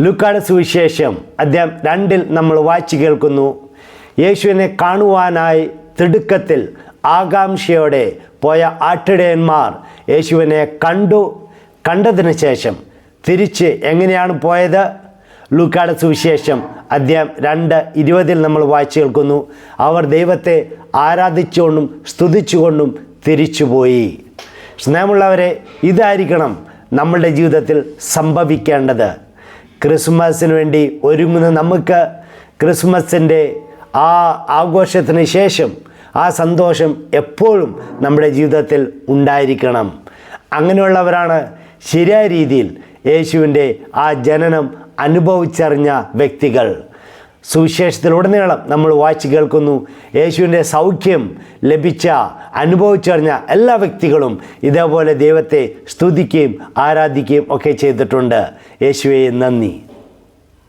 ലുക്കാട് സുവിശേഷം അദ്ദേഹം രണ്ടിൽ നമ്മൾ വായിച്ചു കേൾക്കുന്നു. യേശുവിനെ കാണുവാനായി തിടുക്കത്തിൽ ആകാംക്ഷയോടെ പോയ ആട്ടിടയന്മാർ യേശുവിനെ കണ്ടു. കണ്ടതിന് ശേഷം തിരിച്ച് എങ്ങനെയാണ് പോയത്? ലൂക്കാട് സുവിശേഷം അധ്യായം രണ്ട് ഇരുപതിൽ നമ്മൾ വായിച്ചു കേൾക്കുന്നു. അവർ ദൈവത്തെ ആരാധിച്ചുകൊണ്ടും സ്തുതിച്ചുകൊണ്ടും തിരിച്ചുപോയി. സ്നേഹമുള്ളവരെ ഇതായിരിക്കണം നമ്മളുടെ ജീവിതത്തിൽ സംഭവിക്കേണ്ടത്. ക്രിസ്മസിന് വേണ്ടി ഒരുങ്ങുന്ന നമുക്ക് ക്രിസ്മസിന്റെ ആ ആഘോഷത്തിന് ശേഷം ആ സന്തോഷം എപ്പോഴും നമ്മുടെ ജീവിതത്തിൽ ഉണ്ടായിരിക്കണം. അങ്ങനെയുള്ളവരാണ് ശരിയായ രീതിയിൽ യേശുവിന്റെ ആ ജനനം അനുഭവിച്ചറിഞ്ഞ വ്യക്തികൾ. സുവിശേഷത്തിലുടനീളം നമ്മൾ വായിച്ച് കേൾക്കുന്നു. യേശുവിന്റെ സൗഖ്യം ലഭിച്ച അനുഭവിച്ചറിഞ്ഞ എല്ലാ വ്യക്തികളും ഇതേപോലെ ദൈവത്തെ സ്തുതിക്കുകയും ആരാധിക്കുകയും ഒക്കെ ചെയ്തിട്ടുണ്ട്. യേശുവെ നന്ദി.